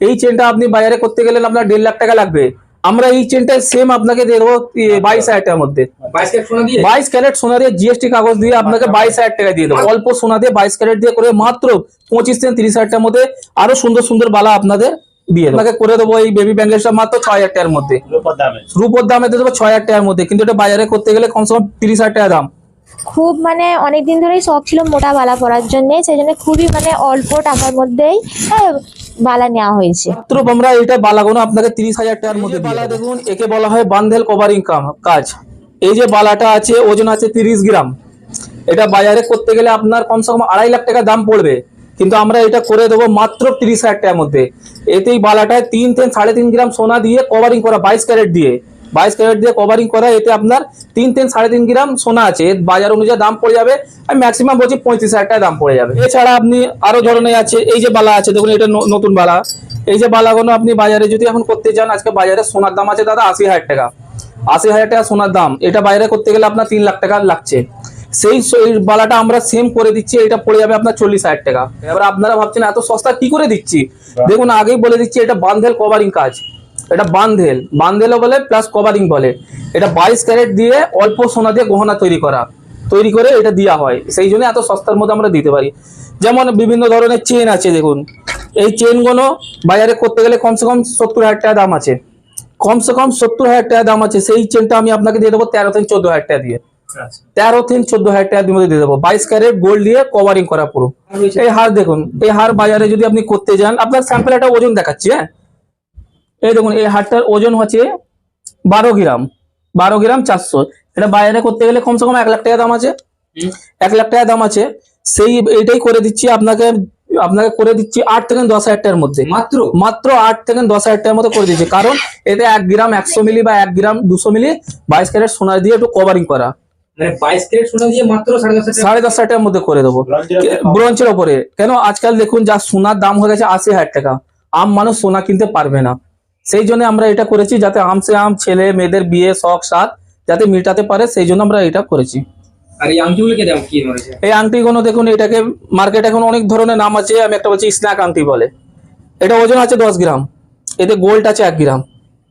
এই চেনটা আপনি বাজারে করতে গেলে আপনার দেড় লাখ টাকা লাগবে। আমরা এই চেনটা সেম আপনাকে দিয়ে দেবো বাইশ হাজার টাকার মধ্যে। বাইশ ক্যারেট সোনা দিয়ে? জিএসটি কাগজ দিয়ে আপনাকে বাইশ হাজার টাকা দিয়ে দেবো। অল্প সোনা দিয়ে বাইশ ক্যারেট দিয়ে করে মাত্র পঁচিশ থেকে তিরিশ হাজার টাকার মধ্যে আরও সুন্দর সুন্দর বালা আপনাদের দিয়ে আপনাকে করে দেবো এই বেবি ব্যাঙ্গেলটা মাত্র ছয় হাজার টাকার মধ্যে। রূপর দামে। রূপোর দামে দিয়ে দেবো ছয় হাজার টাকার মধ্যে। কিন্তু এটা বাজারে করতে গেলে কমসে কম তিরিশ হাজার টাকা দাম। খুব মানে অনেক দিন ধরেই শখ ছিল মোটা বালা পরার জন্য সেই জন্য খুবই মানে অল্প টাকার মধ্যেই আহ, বালা নেওয়া হয়েছে। মাত্র আমরা এটা বালাগুলো আপনাকে তিরিশ হাজার টাকার মধ্যে বালা দেখুন একে বলা হয় বান্ধেল কভারিং কাম কাজ। এই যে বালাটা আছে ওজন আছে তিরিশ গ্রাম। এটা বাজারে করতে গেলে আপনার কমসে কম আড়াই লাখ টাকা দাম পড়বে। কিন্তু আমরা এটা করে দেবো মাত্র তিরিশ হাজার টাকার মধ্যে। এতেই বালাটায় তিন থেকে সাড়ে তিন গ্রাম সোনা দিয়ে কভারিং করা বাইশ ক্যারেট দিয়ে। বাইশ ক্যারেট দিয়ে কভারিং করা এতে আপনার তিন তিন সাড়ে তিন গ্রাম সোনা আছে। বাজার অনুযায়ী দাম পড়ে যাবে আমি ম্যাক্সিমাম বলছি পঁয়ত্রিশ হাজার টাকা দাম পড়ে যাবে। এছাড়া আপনি আরও ধরনের আছে এই যে বালা আছে দেখুন এটা নতুন বালা। এই যে বালাগুলো আপনি বাজারে যদি এখন করতে চান আজকে বাজারে সোনার দাম আছে দাদা আশি হাজার টাকা। আশি হাজার টাকা সোনার দাম। এটা বাইরে করতে গেলে আপনার তিন লাখ টাকা লাগছে। সেই বালাটা আমরা সেম করে দিচ্ছি এটা পড়ে যাবে আপনার চল্লিশ হাজার টাকা। এবার আপনারা ভাবছেন এত সস্তা কি করে দিচ্ছি? দেখুন আগেই বলে দিচ্ছি এটা বান্ধেল কভারিং কাজ। এটা বান্ধেল। বান্ধেলও বলে প্লাস কভারিং বলে। এটা বাইশ ক্যারেট দিয়ে অল্প সোনা দিয়ে গহনা তৈরি করা। তৈরি করে এটা দেওয়া হয়। সেই জন্য এত সস্তার মধ্যে আমরা দিতে পারি। যেমন বিভিন্ন ধরনের চেন আছে দেখুন। এই চেনগুলো বাজারে করতে গেলে কমসে কম সত্তর হাজার টাকা দাম আছে। কমসে কম সত্তর হাজার টাকা দাম আছে। সেই চেনটা আমি আপনাকে দিয়ে দেবো তেরো থেকে চোদ্দ হাজার টাকা দিয়ে। আচ্ছা। তেরো থেকে চোদ্দ হাজার টাকার মধ্যে দিয়ে দেবো। বাইশ ক্যারেট গোল্ড দিয়ে কভারিং করা পুরো। এই হার দেখুন। এই হার বাজারে যদি আপনি করতে যান আপনার স্যাম্পল একটা ওজন দেখাচ্ছি হ্যাঁ? এই দেখুন এই হারটার ওজন হচ্ছে বারো গ্রাম। বারো গ্রাম চারশো। এটা বাজারে করতে গেলে কমসে কম এক লাখ টাকা দাম আছে। এক লাখ টাকা দাম আছে। সেই এটাই করে দিচ্ছি আপনাকে আপনাকে করে দিচ্ছি আট থেকে দশ হাজার টাকার মধ্যে। মাত্র? মাত্র আট থেকে দশ হাজার টাকার মতো করে দিচ্ছি কারণ এতে এক গ্রাম একশো মিলি বা এক গ্রাম দুশো মিলি বাইশ ক্যারেট সোনা দিয়ে একটু কভারিং করা। মানে বাইশ ক্যারেট সোনা দিয়ে মাত্র সাড়ে দশ হাজার টাকা? সাড়ে দশ হাজার টাকার মধ্যে করে দেবো। ব্রঞ্চের ওপরে কেন? আজকাল দেখুন যা সোনার দাম হয়ে গেছে আশি হাজার টাকা। আম মানুষ সোনা কিনতে পারবে না। সেই জন্য আমরা এটা করেছি যাতে আম সে আম ছেলে মেয়েদের বিয়ে শখ সাত যাতে মেটাতে পারে সেই জন্য আমরা এটা করেছি। আর এই আংটিগুলো দাম কি রয়েছে এই আংটিগুলো দেখুন এটাকে মার্কেট এখন অনেক ধরনের নাম আছে আমি একটা বলছি স্ন্যাক আংটি বলে। এটা ওজন আছে দশ গ্রাম এতে গোল্ড আছে এক গ্রাম।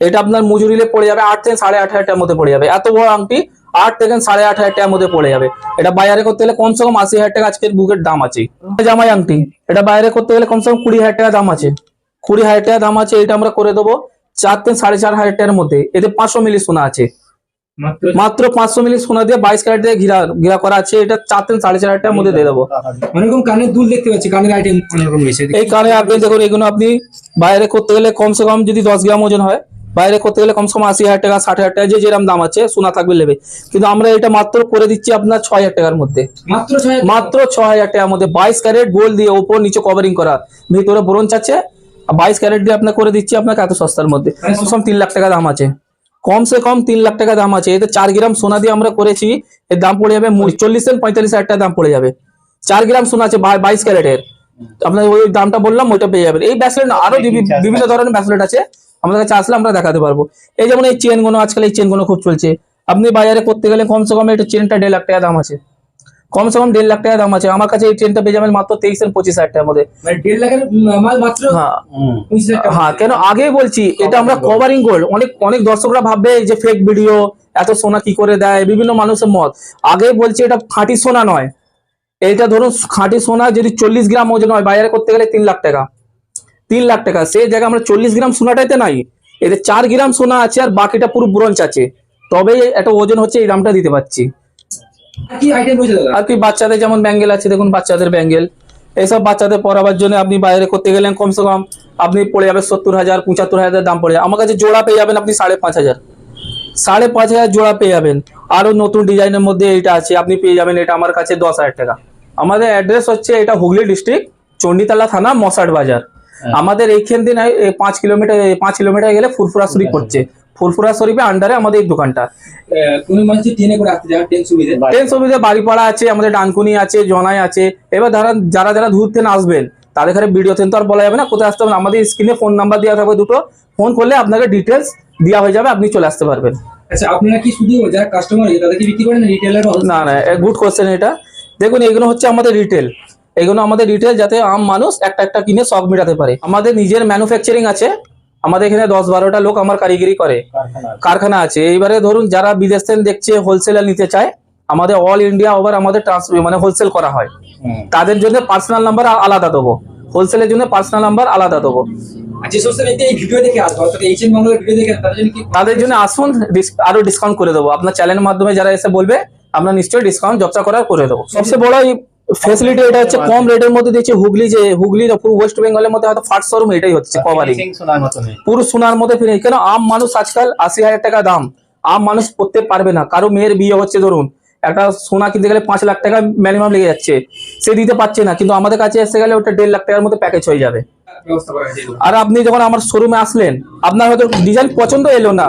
এটা আপনার মজুরিলে পড়ে যাবে আট থেকে সাড়ে আট হাজার টাকার মধ্যে পড়ে যাবে। এত বড় আংটি আট থেকে সাড়ে আট হাজার টাকার মধ্যে পড়ে যাবে। এটা বাইরে করতে গেলে কমসে কম আশি হাজার টাকা আজকের বুকের দাম আছে। জামাই আংটি এটা বাইরে করতে গেলে কমসে কম কুড়ি হাজার টাকা দাম আছে। কুড়ি হাজার টাকা দাম আছে এটা আমরা করে দেবো। চার থেকে সাড়ে চার হাজার টাকার মধ্যে। এতে পাঁচশো মিলি সোনা আছে। মাত্র? পাঁচশো মিলি সোনা দিয়ে বাইশ ক্যারেট দিয়ে ঘিরা ঘিরা করা আছে। এটা চার থেকে সাড়ে চার হাজার মধ্যে দিয়ে দেবো। অনেক রকম কানের দুল দেখতে পাচ্ছি কানের আইটেম রয়েছে এই কারণে আপনি দেখুন এগুলো আপনি বাইরে করতে গেলে কমসে কম যদি দশ গ্রাম ওজন হয় বাইরে করতে গেলে কমসে কম আশি হাজার টাকা ষাট হাজার টাকা যে যেরকম দাম আছে সোনা থাকবে নেবে। কিন্তু আমরা এটা মাত্র করে দিচ্ছি আপনার ছয় হাজার টাকার মধ্যে। মাত্র মাত্র ছ হাজার টাকার মধ্যে বাইশ ক্যারেট গোল্ড দিয়ে ওপর নিচে কভারিং করা। ভিতরে ব্রোঞ্চ আছে বাইশ ক্যারেট দিয়ে আপনার করে দিচ্ছি আপনাকে এত সস্তার মধ্যে। কম তিন লাখ টাকা দাম আছে। কমসে কম তিন লাখ টাকা দাম আছে। এতে চার গ্রাম সোনা দিয়ে আমরা করেছি এর দাম পড়ে যাবে চল্লিশ থেকে পঁয়তাল্লিশ হাজার টাকা দাম পড়ে যাবে। চার গ্রাম সোনা আছে বাইশ ক্যারেটের। আপনার ওই দামটা বললাম ওইটা পেয়ে যাবেন। এই ব্যাসলেট আরও বিভিন্ন ধরনের ব্যাসলেট আছে। আমাদের কাছে আসলে আমরা দেখাতে পারব। এই যেমন এই চেনগুলো আজকাল এই চেনগুলো খুব চলছে। আপনি বাজারে করতে গেলে কমসে কম এটা চেনটা দেড় লাখ টাকা দাম আছে। কমসে কম দেড় লাখ টাকা দাম আছে। আমার কাছে এই ট্রেনটা পেয়ে যাবেন মাত্র তেইশ থেকে পঁচিশ হাজার টাকার মধ্যে। মানে দেড় লাখের মাল মাত্র হ্যাঁ। হ্যাঁ কেন আগে বলছি এটা আমরা কভারিং গোল্ড অনেক অনেক দর্শকরা ভাববে যে ফেক ভিডিও এত সোনা কি করে দেয়? বিভিন্ন মানুষের মত। আগে বলছি এটা খাঁটি সোনা নয়। এটা ধরুন খাঁটি সোনা যদি চল্লিশ গ্রাম ওজন হয় বাজারে করতে গেলে তিন লাখ টাকা। তিন লাখ টাকা। সেই জায়গায় আমরা চল্লিশ গ্রাম সোনাটাইতে নাই। এতে চার গ্রাম সোনা আছে আর বাকিটা পুরো ব্রোঞ্চ আছে। তবে একটা ওজন হচ্ছে এই দামটা দিতে পারছি। আর কি বাচ্চাদের যেমন ব্যাঙ্গেল আছে দেখুন বাচ্চাদের ব্যাঙ্গেল এইসব বাচ্চাদের পড়াবার জন্য আপনি বাইরে করতে গেলেন কমসে কম আপনি পড়ে যাবে সত্তর হাজার পঁচাত্তর হাজার দাম পড়ে যাবে। আমার কাছে জোড়া পেয়ে যাবেন আপনি সাড়ে পাঁচ হাজার। সাড়ে পাঁচ হাজার জোড়া পেয়ে যাবেন। আরও নতুন ডিজাইনের মধ্যে এটা আছে আপনি পেয়ে যাবেন এটা আমার কাছে দশ হাজার টাকা। আমাদের অ্যাড্রেস হচ্ছে এটা হুগলি ডিস্ট্রিক্ট চণ্ডীতলা থানা মশাট বাজার। আমাদের এইখান দিন পাঁচ কিলোমিটার পাঁচ কিলোমিটার গেলে ফুরফুরা শরীফ পড়ছে। ফুরফুরা শরীফের আন্ডারে আমাদের এই দোকানটা। কোনো মানুষ ট্রেনে করে আসতে যায় ট্রেন সুবিধা? ট্রেন সুবিধা বাড়িপাড়া আছে আমাদের ডানকুনি আছে জনাই আছে। এবার যারা যারা যারা দূর থেকে আসবেন তাদের ঘরে ভিডিও তো আর বলা যাবে না কোথায় আসতে হবে আমাদের স্ক্রিনে ফোন নাম্বার দেওয়া থাকবে দুটো। ফোন করলে আপনাকে ডিটেলস দেওয়া হয়ে যাবে আপনি চলে আসতে পারবেন। আচ্ছা আপনারা কি শুধু যারা কাস্টমার আছে তাদেরকে বিক্রি করেন রিটেলার না না গুড কোশ্চেন এটা। দেখুন এগুলো হচ্ছে আমাদের রিটেল এগুলো আমাদের রিটেল যাতে আম মানুষ একটা একটা কিনে শখ মেটাতে পারে। আমাদের নিজের ম্যানুফ্যাকচারিং আছে আমাদের এখানে দশ বারোটা লোক আমার কারিগরি করে। কারখানা আছে। এইবারে ধরুন যারা বিদেশ থেকে দেখছে হোলসেলার নিতে চায় আমাদের অল ইন্ডিয়া ওভার আমাদের ট্রান্সফার মানে হোলসেল করা হয়। তাদের জন্য পার্সোনাল নাম্বার আলাদা দেবো। হোলসেলের জন্য পার্সোনাল নাম্বার আলাদা দেবো। কি তাদের জন্য আসুন আরও ডিসকাউন্ট করে দেবো। আপনার চ্যানেলের মাধ্যমে যারা এসে বলবে আমরা নিশ্চয়ই ডিসকাউন্ট যতটা করার করে দেবো। সবচেয়ে বড় ফেসিলিটি এটা হচ্ছে কম রেটের মধ্যে দিচ্ছে হুগলি যে হুগলির পুরো ওয়েস্ট বেঙ্গলের মধ্যে হয়তো ফার্স্ট শোরুম এটাই হচ্ছে কভারিং শোনার মতো নেই। পুরো সোনার মধ্যে ফিরে কেন আম মানুষ আজকাল আশি হাজার টাকা দাম। আম মানুষ করতে পারবে না। কারও মেয়ের বিয়ে হচ্ছে ধরুন একটা সোনা কিনতে গেলে পাঁচ লাখ টাকা মিনিমাম লেগে যাচ্ছে। সে দিতে পারছে না কিন্তু আমাদের কাছে এসে গেলে ওটা দেড় লাখ টাকার মধ্যে প্যাকেজ হয়ে যাবে। আর আপনি যখন আমার শোরুমে আসলেন আপনার হয়তো ডিজাইন পছন্দ এলো না।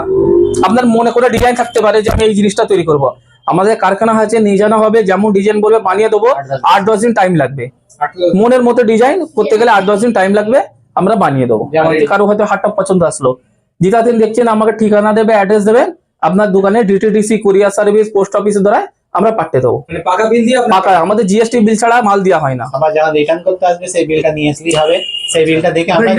আপনার মনে করে ডিজাইন থাকতে পারে যে আমি এই জিনিসটা তৈরি করব। আমাদের কারখানা আছে নিয়ে জানা হবে যেমন ডিজাইন বলবে বানিয়ে দেবো আট দশ দিন। টাইম লাগবে। মনের মতো ডিজাইন করতে গেলে আট দশ দিন টাইম লাগবে আমরা বানিয়ে দেবো। যেমন কারও হয়তো হাটটা পছন্দ আসলো। যেটা দিন দেখছেন আমাকে ঠিকানা দেবে অ্যাড্রেস দেবেন আপনার দোকানে ডিটিডিসি কুরিয়ার সার্ভিস পোস্ট অফিসের দ্বারা আমরা পাঠিয়ে দেবো। মানে পাকা বিল দিয়ে পাকা আমাদের জিএসটি বিল ছাড়া মাল দেওয়া হয় না। আবার যারা রিটার্ন করতে আসবে সেই বিলটা নিয়ে আসলেই হবে। সেই বিলটা দেখে আমরা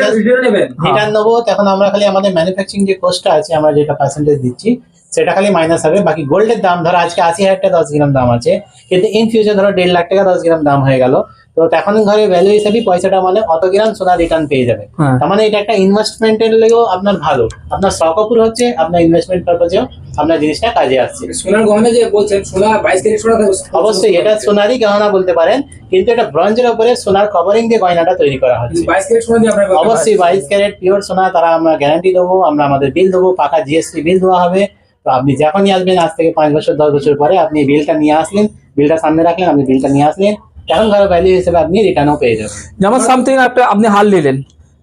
নেবেন। হ্যাঁ। রিটার্ন নেব। তখন আমরা খালি আমাদের ম্যানুফ্যাকচারিং যে কোস্টটা আছে আমরা যেটা পার্সেন্টেজ দিচ্ছি সেটা খালি মাইনাস হবে। বাকি গোল্ডের দাম ধরো আজকে আশি হাজার টাকা দশ গ্রাম দাম আছে। কিন্তু ইন ফিউচার ধরো দেড় লাখ টাকা দশ গ্রাম দাম হয়ে গেল। তো এখন ঘরে ভ্যালু হিসাবে পয়সাটা মানে অত গ্রাম সোনা রিটার্ন পেয়ে যাবে। হ্যাঁ। তার মানে এটা একটা ইনভেস্টমেন্টের লেগেও আপনার ভালো। আপনার পুরো হচ্ছে আপনার ইনভেস্টমেন্ট পারপাজেও আপনার জিনিসটা কাজে আসছে। সোনার গহনা যে বলছেন সোনা বাইশ ক্যারেট সোনা অবশ্যই এটা সোনারই গহনা বলতে পারেন। কিন্তু এটা ব্রঞ্জের উপরে সোনার কভারিং দিয়ে গয়নাটা তৈরি করা হচ্ছে। বাইশ ক্যারেট সোনা দিয়ে আপনার অবশ্যই বাইশ ক্যারেট পিওর সোনা তারা আমরা গ্যারান্টি দেবো আমরা আমাদের বিল দেবো পাকা জিএসটি বিল দেওয়া হবে। তো আপনি যখনই আসবেন, আজ থেকে পাঁচ বছর, দশ বছর পরে আপনি বিলটা নিয়ে আসলেন বিলটা সামনে রাখলেন, আপনি বিলটা নিয়ে আসলেন তখন ধরো ভ্যালু হিসেবে আপনি রিটার্নও পেয়ে যাবেন। যেমন সামথিং আপনি হাল নিলেন।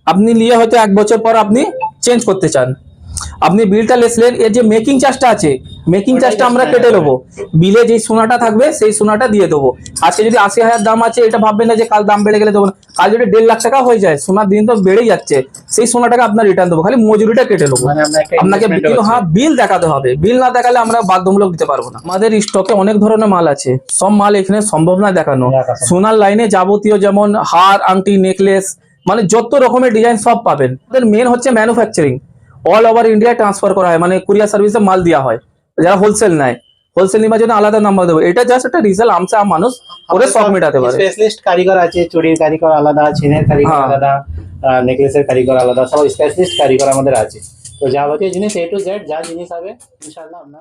আপনি নিয়ে হয়তো এক বছর পর আপনি চেঞ্জ করতে চান। আপনি বিলটা লেসলেন এর যে মেকিং চার্জটা আছে মেকিং চার্জটা আমরা কেটে নেব। বিলে যে সোনাটা থাকবে সেই সোনাটা দিয়ে দেবো। আজকে যদি আশি হাজার দাম আছে এটা ভাববেন না যে কাল দাম বেড়ে গেলে দেবো না। কাল যদি দেড় লাখ টাকা হয়ে যায় সোনার দিন তো বেড়েই যাচ্ছে। সেই সোনাটাকে আপনার রিটার্ন দেবো খালি মজুরিটা কেটে নেব। মানে আপনাকে কিন্তু হ্যাঁ বিল দেখাতে হবে। বিল না দেখালে আমরা বাধ্যমূলক দিতে পারব না। আমাদের স্টকে অনেক ধরনের মাল আছে। সব মাল এখানে সম্ভব না দেখানো। সোনার লাইনে যাবতীয় যেমন হার আংটি নেকলেস মানে যত রকমের ডিজাইন সব পাবেন। মেন হচ্ছে ম্যানুফ্যাকচারিং অল ওভার ইন্ডিয়ায় ট্রান্সফার করা হয় মানে কুরিয়ার সার্ভিসে মাল দেওয়া হয় যারা হোলসেল নেয়। হোলসেল নেওয়ার জন্য আলাদা নাম্বার দেবো। এটা জাস্ট একটা রিজাল্ট আমসে আম মানুষ করে সব মেটাতে পারে। স্পেশালিস্ট কারিগর আছে চুরির কারিগর আলাদা চেনের কারিগর হ্যাঁ। আলাদা নেকলেসের কারিগর আলাদা সব স্পেশালিস্ট কারিগর আমাদের আছে। তো যাবতীয় জিনিস এ টু জেড যা জিনিস হবে ইনশাআল্লাহ আমরা